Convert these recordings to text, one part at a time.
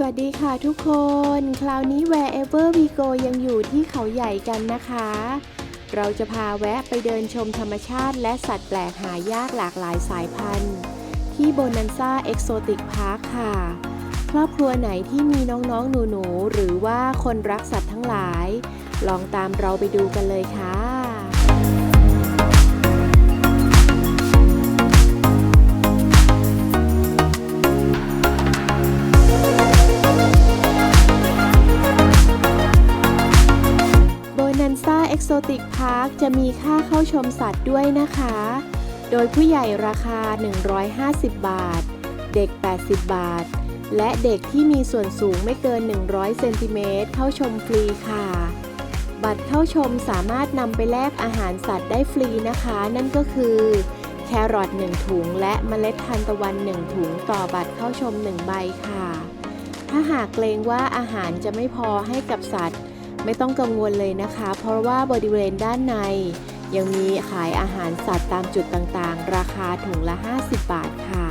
สวัสดีค่ะทุกคน คราวนี้ wherever we go ยังอยู่ที่เขาใหญ่กันนะคะ เราจะพาแวะไปเดินชมธรรมชาติและสัตว์แปลกหายากหลากหลายสายพันธุ์ ที่โบนันซ่าเอ็กโซติกพาร์คค่ะ ครอบครัวไหนที่มีน้องๆหนูๆหรือว่าคนรักสัตว์ทั้งหลาย ลองตามเราไปดูกันเลยค่ะ โซติกพาร์คจะมีค่าเข้าชมสัตว์ด้วยนะคะ โดยผู้ใหญ่ราคา 150 บาท เด็ก 80 บาท และเด็กที่มีส่วนสูงไม่เกิน 100 เซนติเมตรเข้าชมฟรีค่ะ บัตรเข้าชมสามารถนำไปแลกอาหารสัตว์ได้ฟรีนะคะ นั่นก็คือ แครอท1ถุง และเมล็ดทานตะวัน 1 ถุงต่อบัตรเข้าชม 1 ใบค่ะ ถ้าหากเกรงว่าอาหารจะไม่พอให้กับสัตว์ ไม่ต้องกังวลเลยนะคะ เพราะว่าบริเวณด้านใน ยังมีขายอาหารสัตว์ตามจุดต่างๆ ราคาถุงละ 50 บาทค่ะ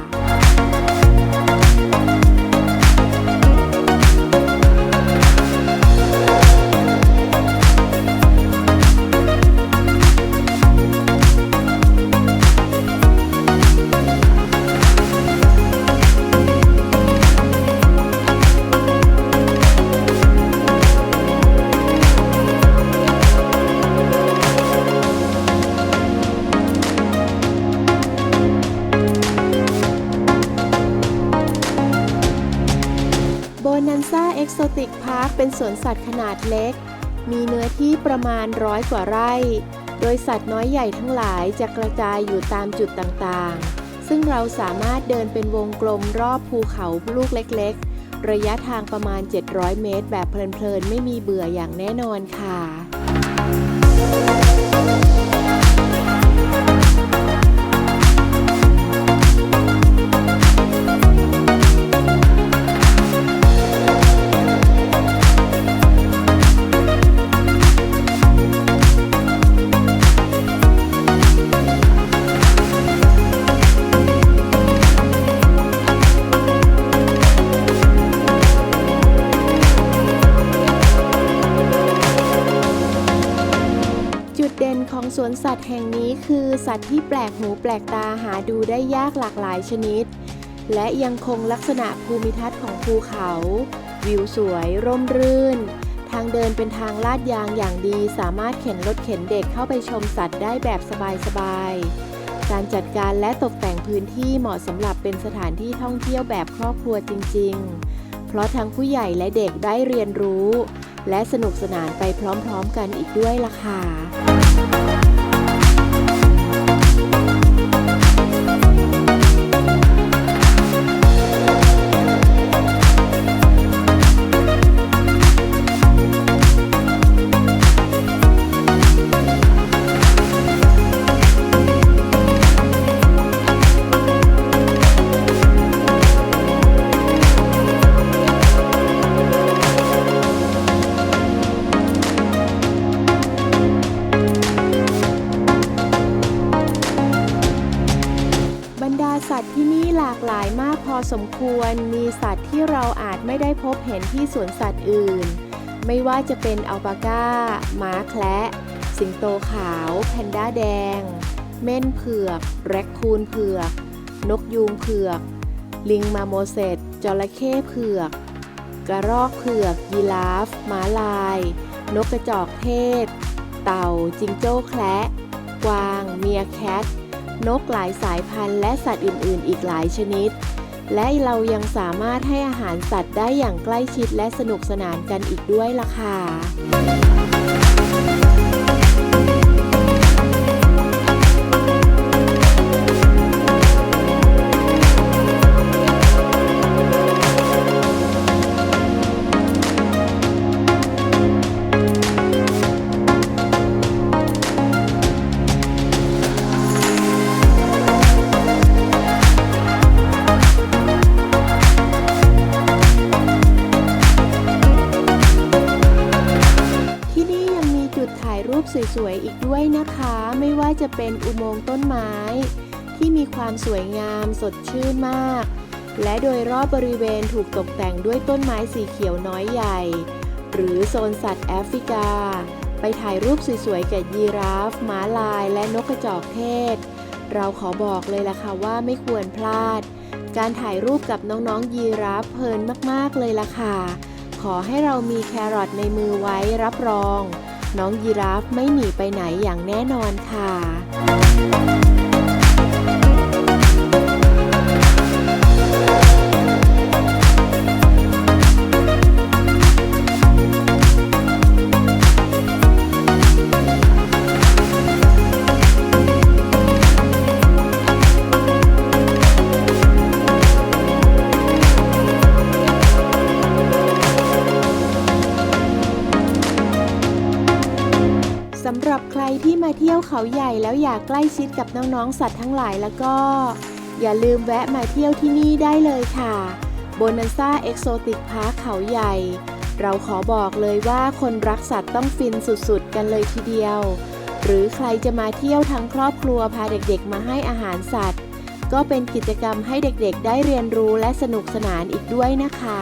เป็นสวนสัตว์ขนาดเล็ก มีเนื้อที่ประมาณร้อยกว่าไร่ โดยสัตว์น้อยใหญ่ทั้งหลายจะกระจายอยู่ตามจุดต่างๆ ซึ่งเราสามารถเดินเป็นวงกลมรอบภูเขาลูกเล็กๆ ระยะทางประมาณ 700 เมตร แบบเพลินๆ ไม่มีเบื่ออย่างแน่นอนค่ะ ดเด่นของสวนสัตว์แห่งนี้คือสัตว์ที่แปลกหูแปลกตาหาดูได้ยากหลากหลายชนิด และยังคงลักษณะภูมิทัศน์ของภูเขา วิวสวยร่มรื่น ทางเดินเป็นทางลาดยางอย่างดีสามารถเข็นรถเข็นเด็กเข้าไปชมสัตว์ได้แบบสบายๆ การจัดการและตกแต่งพื้นที่เหมาะสำหรับเป็นสถานที่ท่องเที่ยวแบบครอบครัวจริง ๆ เพราะทั้งผู้ใหญ่และเด็กได้เรียนรู้ และสนุกสนานไปพร้อมๆกันอีกด้วยล่ะค่ะากหลายมากพอสมควร มีสัตว์ที่เราอาจไม่ได้พบเห็นที่สวนสัตว์อื่น ไม่ว่าจะเป็นอัลปาก้า ม้าแคระสิงโตขาว แพนด้าแดง เม่นเผือก แรคคูนเผือก นกยูงเผือก ลิงมาโมเสสจระเข้เผือก กระรอกเผือก ยีราฟ ม้าลาย นกกระจอกเทศ เต่า จิงโจ้แคระกวาง เมียแคท นกหลายสายพันธุ์และสัตว์อื่น ๆ อีกหลายชนิด และเรายังสามารถให้อาหารสัตว์ได้อย่างใกล้ชิดและสนุกสนานกันอีกด้วยล่ะค่ะ สวยๆอีกด้วยนะคะ ไม่ว่าจะเป็นอุโมงค์ต้นไม้ ที่มีความสวยงามสดชื่นมาก และโดยรอบบริเวณถูกตกแต่งด้วยต้นไม้สีเขียวน้อยใหญ่ หรือโซนสัตว์แอฟริกา ไปถ่ายรูปสวยๆกับยีราฟม้าลายและนกกระจอกเทศ เราขอบอกเลยล่ะค่ะว่าไม่ควรพลาด การถ่ายรูปกับน้องๆยีราฟเพลินมากๆเลยล่ะค่ะขอให้เรามีแครอทในมือไว้รับรอง น้องยีราฟไม่หนีไปไหนอย่างแน่นอนค่ะ มาเที่ยวเขาใหญ่แล้วอยากใกล้ชิดกับน้องๆสัตว์ทั้งหลายแล้วก็ อย่าลืมแวะมาเที่ยวที่นี่ได้เลยค่ะโบนันซ่าเอ็กโซติกพาร์คเขาใหญ่ เราขอบอกเลยว่าคนรักสัตว์ต้องฟินสุดๆ กันเลยทีเดียว หรือใครจะมาเที่ยวทั้งครอบครัวพาเด็กๆ มาให้อาหารสัตว์ ก็เป็นกิจกรรมให้เด็กๆ ได้เรียนรู้และสนุกสนานอีกด้วยนะคะ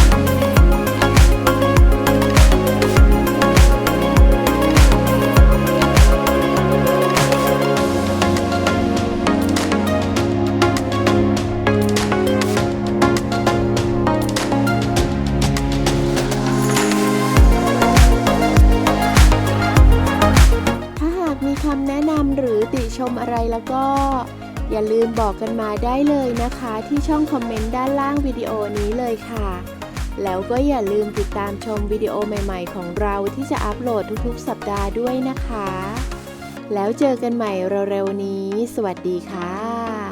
รือติชมอะไรแล้วก็ อย่าลืมบอกกันมาได้เลยนะคะ ที่ช่องคอมเมนต์ด้านล่างวิดีโอนี้เลยค่ะ แล้วก็อย่าลืมติดตามชมวิดีโอใหม่ ๆ ของเราที่จะอัปโหลดทุกๆ สัปดาห์ด้วยนะคะ แล้วเจอกันใหม่เร็วๆนี้ สวัสดีค่ะ